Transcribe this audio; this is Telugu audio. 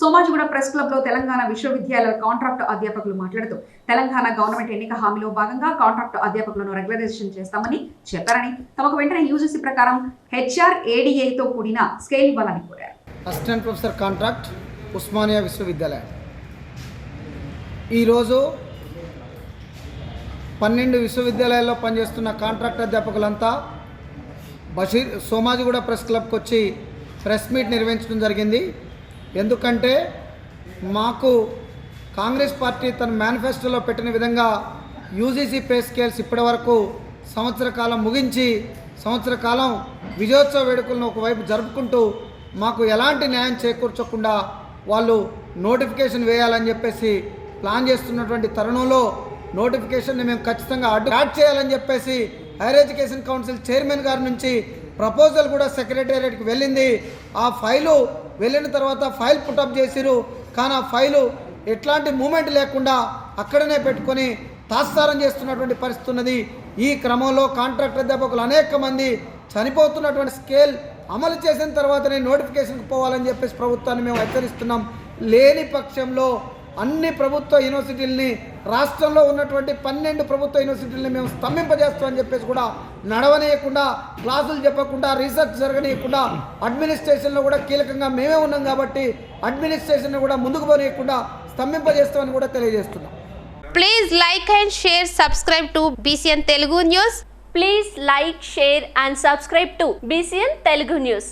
సోమాజిగూడ ప్రెస్ క్లబ్లో తెలంగాణ విశ్వవిద్యాలయ కాంట్రాక్ట్ అధ్యాపకులు మాట్లాడుతూ తెలంగాణ గవర్నమెంట్ ఎన్నిక హామీలో భాగంగా కాంట్రాక్ట్ అధ్యాపకులను రెగ్యులరైజేషన్ చేస్తామని చెప్పారని తమకు వెంటనే యూజీసీ ప్రకారం హెచ్ఆర్ ఏడీఏతో కూడిన స్కేల్ ఇవ్వాలని కోరారు. అసిస్టెంట్ ప్రొఫెసర్ కాంట్రాక్ట్ ఉస్మానియా విశ్వవిద్యాలయం. ఈరోజు పన్నెండు విశ్వవిద్యాలయాల్లో పనిచేస్తున్న కాంట్రాక్ట్ అధ్యాపకులంతా బషీర్ సోమాజిగూడ ప్రెస్ క్లబ్కి వచ్చి ప్రెస్ మీట్ నిర్వహించడం జరిగింది. ఎందుకంటే మాకు కాంగ్రెస్ పార్టీ తన మేనిఫెస్టోలో పెట్టిన విధంగా యూజీసీ పే స్కేల్స్ ఇప్పటివరకు సంవత్సర కాలం ముగించి సంవత్సర కాలం విజయోత్సవ వేడుకలను ఒకవైపు జరుపుకుంటూ మాకు ఎలాంటి న్యాయం చేకూర్చకుండా వాళ్ళు నోటిఫికేషన్ వేయాలని చెప్పేసి ప్లాన్ చేస్తున్నటువంటి తరుణంలో నోటిఫికేషన్ని మేము ఖచ్చితంగా అడ్డు యాడ్ చేయాలని చెప్పేసి హైయర్ ఎడ్యుకేషన్ కౌన్సిల్ చైర్మన్ గారి నుంచి ప్రపోజల్ కూడా సెక్రటేరియట్కి వెళ్ళింది. ఆ ఫైలు వెళ్ళిన తర్వాత ఫైల్ పుటప్ చేసిరు. కానీ ఆ ఫైలు ఎట్లాంటి మూమెంట్ లేకుండా అక్కడనే పెట్టుకొని తాత్సారం చేస్తున్నటువంటి పరిస్థితి ఉన్నది. ఈ క్రమంలో కాంట్రాక్ట్ అధ్యాపకులు అనేక మంది చనిపోతున్నటువంటి స్కేల్ అమలు చేసిన తర్వాతనే నోటిఫికేషన్కి పోవాలని చెప్పేసి ప్రభుత్వాన్ని మేము హెచ్చరిస్తున్నాం. లేని పక్షంలో అన్ని ప్రభుత్వ యూనివర్సిటీలని రాష్ట్రంలో ఉన్నటువంటి పన్నెండు ప్రభుత్వ యూనివర్సిటీలని మేము స్తంభింపజేస్తామని చెప్పేసి కూడా నడవనీయకుండా క్లాసులు చెప్పకుండా రీసెర్చ్ జరగనీయకుండా అడ్మినిస్ట్రేషన్లో కూడా కీలకంగా మేమే ఉన్నాం కాబట్టి అడ్మినిస్ట్రేషన్ కూడా ముందుకు పోనీయకుండా స్తంభింపజేస్తామని కూడా తెలియజేస్తున్నాం. Please like and share subscribe to BCN Telugu news please like share and subscribe to BCN Telugu news